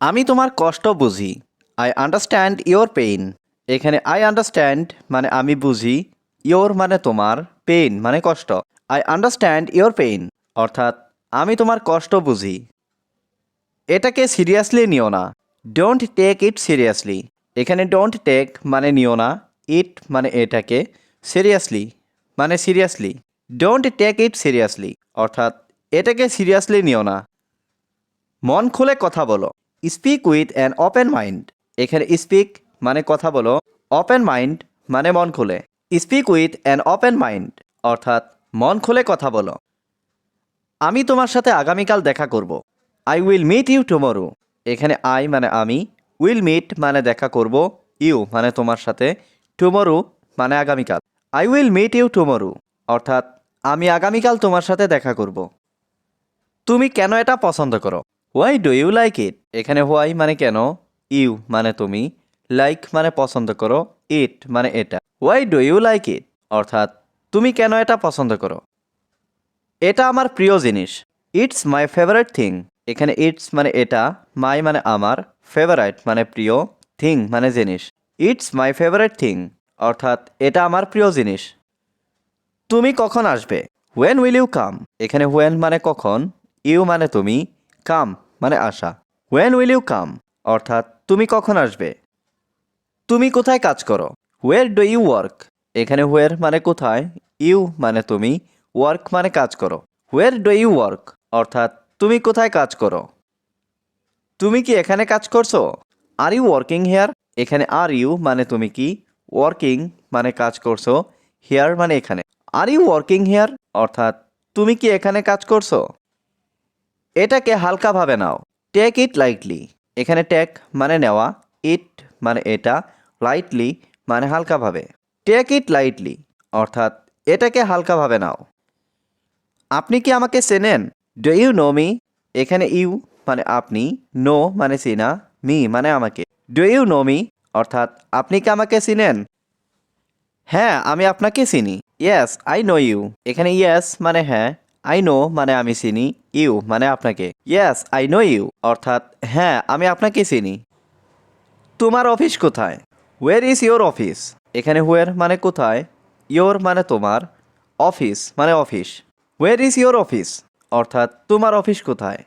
আমি তোমার কষ্ট বুঝি। আই আন্ডারস্ট্যান্ড ইয়োর পেইন এখানে আই আন্ডারস্ট্যান্ড মানে আমি বুঝি ইয়োর মানে তোমার পেইন মানে কষ্ট। আই আন্ডারস্ট্যান্ড ইয়োর পেইন অর্থাৎ, আমি তোমার কষ্ট বুঝি। এটাকে সিরিয়াসলি নিও না। ডোন্ট টেক ইট সিরিয়াসলি এখানে ডোন্ট টেক মানে নিও না। ইট মানে এটাকে সিরিয়াসলি মানে seriously don't take it seriously অর্থাৎ, এটাকে সিরিয়াসলি নিও না। মন খুলে কথা বলো। Speak with an open mind এখানে স্পিক মানে কথা বলো ওপেন মাইন্ড মানে মন খুলে। Speak with an open mind অর্থাৎ মন খুলে কথা বলো। আমি তোমার সাথে আগামীকাল দেখা করব। I will meet you tomorrow এখানে আই মানে আমি উইল মিট মানে দেখা করব ইউ মানে তোমার সাথে টুমরো মানে আগামীকাল। I will meet you tomorrow অর্থাৎ আমি আগামীকাল তোমার সাথে দেখা করব। তুমি কেন এটা পছন্দ করো? Why do you like it এখানে হোয়াই মানে কেন? ইউ মানে তুমি। লাইক মানে পছন্দ করো। ইট মানে এটা। Why do you like it অর্থাৎ, তুমি কেন এটা পছন্দ করো? এটা আমার প্রিয় জিনিস। ইটস মাই ফেভারিট থিং এখানে ইটস মানে এটা মাই মানে আমার ফেভারাইট মানে প্রিয় থিং মানে জিনিস। ইটস মাই ফেভারিট থিং অর্থাৎ, এটা আমার প্রিয় জিনিস। তুমি কখন আসবে? হোয়েন উইল ইউ কাম এখানে হোয়েন মানে কখন? ইউ মানে তুমি। কাম মানে আসা হোয়েন উইল ইউ কাম অর্থাৎ, তুমি কখন আসবে? তুমি কোথায় কাজ করো? হোয়ার ডু ইউ ওয়ার্ক এখানে হোয়ার মানে কোথায় ইউ মানে তুমি ওয়ার্ক মানে কাজ করো। হোয়ার ডু ইউ ওয়ার্ক অর্থাৎ, তুমি কোথায় কাজ করো? তুমি কি এখানে কাজ করছ? আর ইউ ওয়ার্কিং হেয়ার এখানে আর ইউ মানে তুমি কি? ওয়ার্কিং মানে কাজ করছ হেয়ার মানে এখানে। আর ইউ ওয়ার্কিং হেয়ার অর্থাৎ, তুমি কি এখানে কাজ করছ? এটাকে হালকাভাবে নাও। টেক ইট লাইটলি এখানে টেক মানে নেওয়া ইট মানে এটা লাইটলি মানে হালকাভাবে। টেক ইট লাইটলি অর্থাৎ এটাকে হালকাভাবে নাও। আপনি কি আমাকে চেনেন? ডু ইউ নো মি এখানে ইউ মানে আপনি নো মানে চিনা মি মানে আমাকে। ডু ইউ নো মি অর্থাৎ আপনি কি আমাকে চিনেন? হ্যাঁ আমি আপনাকে চিনি। ইয়েস আই নো ইউ এখানে ইয়েস মানে হ্যাঁ আই নো মানে আমি চিনি। ইউ মানে আপনাকে। ইয়েস আই নো ইউ অর্থাৎ হ্যাঁ আমি আপনাকে চিনি। তোমার অফিস কোথায়? ওয়ের ইজ ইয়োর অফিস এখানে ওয়ের মানে কোথায়? ইয়োর মানে তোমার। অফিস মানে office. Where is your office অর্থাৎ, তোমার অফিস কোথায়?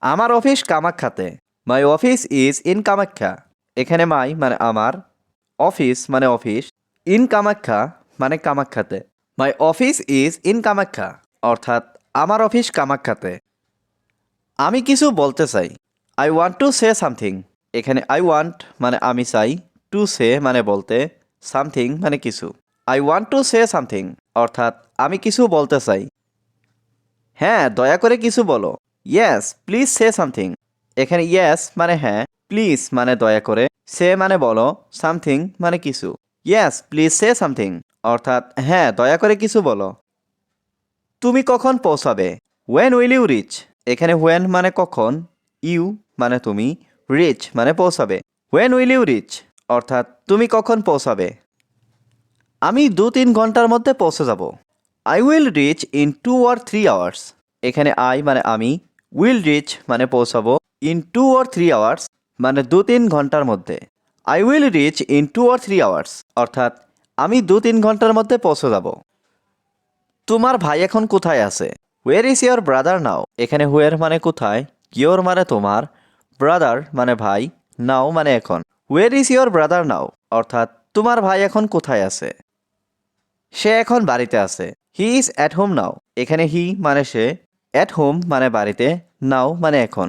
আমার office কামাখ্যাতে। My office is in Kamakhya. এখানে মাই মানে আমার। অফিস মানে অফিস ইন কামাখ্যা মানে কামাখ্যাতে। My office is in Kamakhya. অর্থাৎ আমার অফিস কামাখ্যাতে। আমি কিছু বলতে চাই। I want to say something এখানে আই ওয়ান্ট মানে আমি চাই। টু সে মানে বলতে সামথিং মানে কিছু। I want to say something অর্থাৎ আমি কিছু বলতে চাই। হ্যাঁ দয়া করে কিছু বলো। ইয়েস প্লিজ সে সামথিং এখানে ইয়েস মানে হ্যাঁ প্লিজ মানে দয়া করে। সে মানে বলো সামথিং মানে কিছু। ইয়েস প্লিজ সে সামথিং অর্থাৎ হ্যাঁ দয়া করে কিছু বলো। তুমি কখন পৌঁছাবে? ওয়েন উইল ইউ রিচ এখানে ওয়েন মানে কখন? ইউ মানে তুমি? রিচ মানে পৌঁছাবে। ওয়েন উইল ইউ রিচ অর্থাৎ তুমি কখন পৌঁছাবে? আমি দু তিন ঘণ্টার মধ্যে পৌঁছে যাব। I will reach in two or three hours এখানে আই মানে আমি। উইল রিচ মানে পৌঁছাবো in two or three hours মানে দু তিন ঘণ্টার মধ্যে। I will reach in two or three hours অর্থাৎ আমি দু তিন ঘণ্টার মধ্যে পৌঁছে যাব। তোমার ভাই এখন কোথায় আছে? Where is your brother now এখানে হুয়ের মানে কোথায়? ইয়োর মানে তোমার। ব্রাদার মানে ভাই। নাও মানে এখন। Where is your brother now অর্থাৎ, তোমার ভাই এখন কোথায় আছে? সে এখন বাড়িতে আছে। He is at home now এখানে হি মানে সে। অ্যাট হোম মানে বাড়িতে। নাও মানে এখন।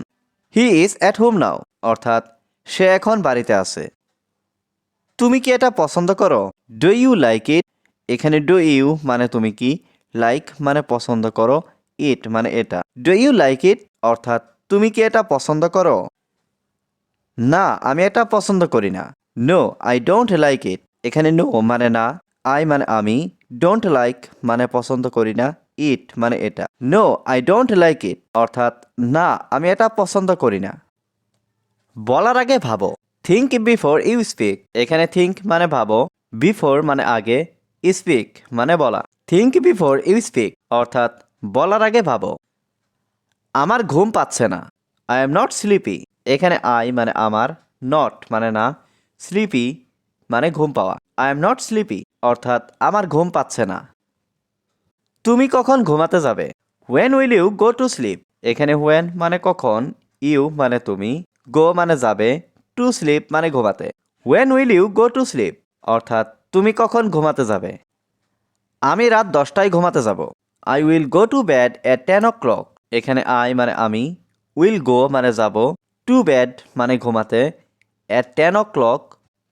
He is at home now অর্থাৎ, সে এখন বাড়িতে আছে। তুমি কি এটা পছন্দ করো? ডু ইউ লাইক ইট এখানে ডু ইউ মানে তুমি কি? লাইক মানে পছন্দ করো ইট মানে এটা। ডু ইউ লাইক ইট অর্থাৎ তুমি কি এটা পছন্দ করো? না, আমি এটা পছন্দ করি না। No I don't like it এখানে নো মানে না আই মানে আমি। ডোন্ট লাইক মানে পছন্দ করি না ইট মানে এটা। No I don't like it অর্থাৎ না, আমি এটা পছন্দ করি না। বলার আগে ভাবো। থিঙ্ক বিফোর ইউ স্পিক এখানে থিঙ্ক মানে ভাবো। বিফোর মানে আগে। স্পিক মানে বলা। থিঙ্ক বিফোর ইউ স্পিক অর্থাৎ বলার আগে ভাবো। আমার ঘুম পাচ্ছে না। আই এম নট স্লিপি এখানে আই মানে আমার নট মানে না। স্লিপি মানে ঘুম পাওয়া। আই এম নট স্লিপি অর্থাৎ আমার ঘুম পাচ্ছে না। তুমি কখন ঘুমাতে যাবে? When will you go to sleep এখানে হোয়েন মানে কখন ইউ মানে তুমি গো মানে যাবে টু স্লিপ মানে ঘুমাতে। When will you go to sleep অর্থাৎ তুমি কখন ঘুমাতে যাবে? আমি রাত দশটায় ঘুমাতে যাব। I will go to bed at ten o'clock এখানে আই মানে আমি উইল গো মানে যাব। টু ব্যাড মানে ঘুমাতে। এট টেন ও ক্লক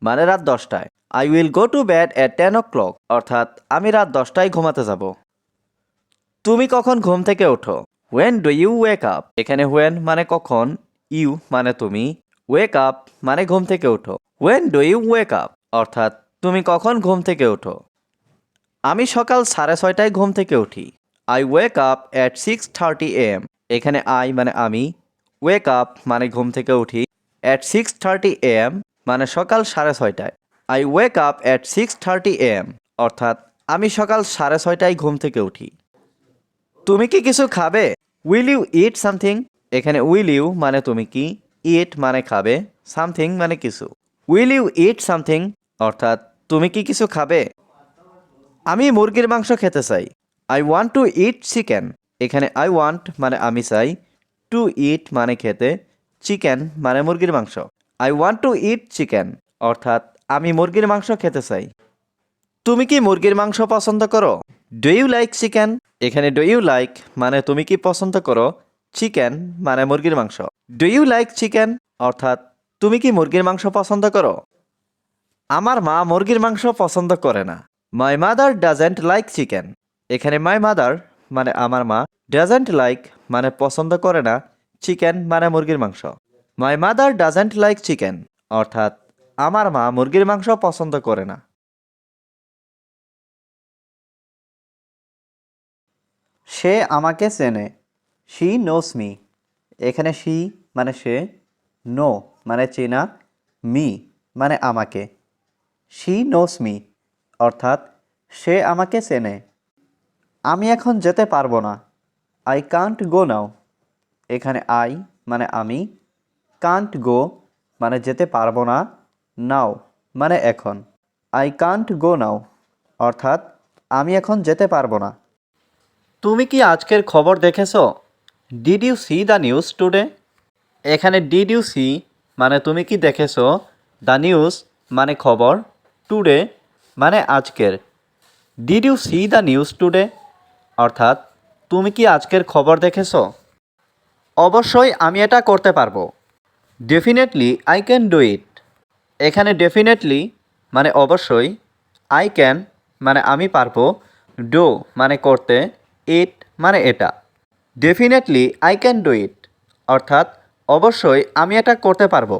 মানে রাত দশটায়। I will go to bed at ten o'clock অর্থাৎ আমি রাত দশটায় ঘুমাতে যাব। তুমি কখন ঘুম থেকে ওঠো? When do you wake up এখানে ওয়েন মানে কখন ইউ মানে তুমি। ওয়েক আপ মানে ঘুম থেকে ওঠো। When do you wake up অর্থাৎ তুমি কখন ঘুম থেকে ওঠো? আমি সকাল সাড়ে ছয়টায় ঘুম থেকে উঠি। I wake up at six thirty am এখানে আই মানে আমি ওয়েক আপ মানে ঘুম থেকে উঠি অ্যাট সিক্স থার্টি এম মানে সকাল সাড়ে ছয়টায়। I wake up at six thirty am অর্থাৎ আমি সকাল সাড়ে ছয়টায় ঘুম থেকে উঠি। তুমি কি কিছু খাবে? উইল ইউ ইট সামথিং এখানে উইল ইউ মানে তুমি কি? ইট মানে খাবে সামথিং মানে কিছু। উইল ইউ ইট সামথিং অর্থাৎ তুমি কি কিছু খাবে? আমি মুরগির মাংস খেতে চাই। I want to eat chicken এখানে আই ওয়ান্ট মানে আমি চাই টু ইট মানে খেতে চিকেন মানে মুরগির মাংস। I want to eat chicken অর্থাৎ আমি মুরগির মাংস খেতে চাই। তুমি কি মুরগির মাংস পছন্দ করো? ডু ইউ লাইক চিকেন এখানে ডু ইউ লাইক মানে তুমি কি পছন্দ করো? চিকেন মানে মুরগির মাংস। ডু ইউ লাইক চিকেন অর্থাৎ তুমি কি মুরগির মাংস পছন্দ করো? আমার মা মুরগির মাংস পছন্দ করে না। My mother doesn't like chicken এখানে মাই মাদার মানে আমার মা ডাজেন্ট লাইক মানে পছন্দ করে না চিকেন মানে মুরগির মাংস। My mother doesn't like chicken অর্থাৎ আমার মা মুরগির মাংস পছন্দ করে না। সে আমাকে চেনে। শি নোস মি এখানে শি মানে সে নো মানে চেনা মি মানে আমাকে। শি নোস মি অর্থাৎ, সে আমাকে চেনে। আমি এখন যেতে পারব না। আই কান্ট গো নাও এখানে আই মানে আমি। কান্ট গো মানে যেতে পারব না। নাও মানে এখন। আই কান্ট গো নাও অর্থাৎ, আমি এখন যেতে পারব না। তুমি কি আজকের খবর দেখেছ? Did you see the news today এখানে ডিড ইউ সি মানে তুমি কি দেখেছ? দ্য নিউজ মানে খবর। টুডে মানে আজকের। Did you see the news today অর্থাৎ, তুমি কি আজকের খবর দেখেছ? অবশ্যই আমি এটা করতে পারব। Definitely I can do it এখানে ডেফিনেটলি মানে অবশ্যই আই ক্যান মানে আমি পারব। ডো মানে করতে ইট মানে এটা। Definitely I can do it অর্থাৎ, অবশ্যই আমি এটা করতে পারব।